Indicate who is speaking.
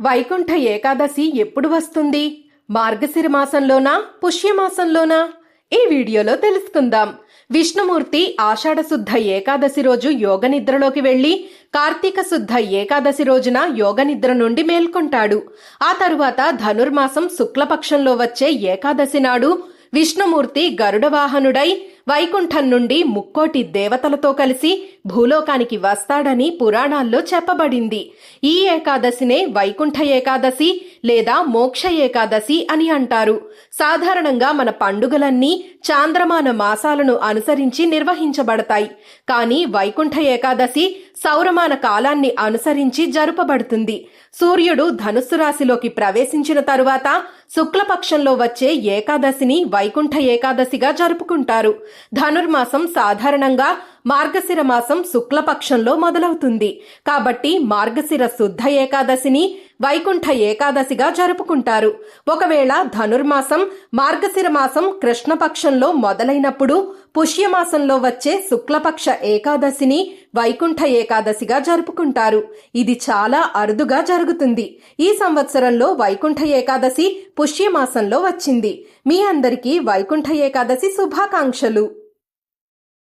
Speaker 1: వైకుంఠ ఏకాదశి ఎప్పుడు వస్తుంది? మార్గశిర మాసంలోనా? పుష్యమాసంలోనా ఈ వీడియోలో తెలుసుకుందాం. విష్ణుమూర్తి ఆషాఢశుద్ధ ఏకాదశి రోజు యోగ నిద్రలోకి వెళ్ళి కార్తీక శుద్ధ ఏకాదశి రోజున యోగ నిద్ర నుండి మేల్కొంటాడు. ఆ తరువాత ధనుర్మాసం శుక్లపక్షంలో వచ్చే ఏకాదశి నాడు విష్ణుమూర్తి గరుడవాహనుడై వైకుంఠం నుండి ముక్కోటి దేవతలతో కలిసి భూలోకానికి వస్తాడని పురాణాల్లో చెప్పబడింది. ఈ ఏకాదశినే వైకుంఠ ఏకాదశి లేదా మోక్ష ఏకాదశి అని అంటారు. సాధారణంగా మన పండుగలన్నీ చాంద్రమాన మాసాలను అనుసరించి నిర్వహించబడతాయి. కానీ వైకుంఠ ఏకాదశి సౌరమాన కాలాన్ని అనుసరించి జరుపబడుతుంది. సూర్యుడు ధనుస్సు రాశిలోకి ప్రవేశించిన తరువాత శుక్లపక్షంలో వచ్చే ఏకాదశిని వైకుంఠ ఏకాదశిగా జరుపుకుంటారు. ధనుర్మాసం సాధారణంగా మార్గశిర మాసం శుక్లపక్షంలో మొదలవుతుంది. కాబట్టి మార్గశిర శుద్ధ ఏకాదశిని వైకుంఠ ఏకాదశిగా జరుపుకుంటారు. ఒకవేళ ధనుర్మాసం మార్గశిర మాసం కృష్ణపక్షంలో మొదలైనప్పుడు పుష్యమాసంలో వచ్చే శుక్లపక్ష ఏకాదశిని వైకుంఠ ఏకాదశిగా జరుపుకుంటారు. ఇది చాలా అరుదుగా జరుగుతుంది. ఈ సంవత్సరంలో వైకుంఠ ఏకాదశి పుష్యమాసంలో వచ్చింది. మీ అందరికీ వైకుంఠ ఏకాదశి శుభాకాంక్షలు.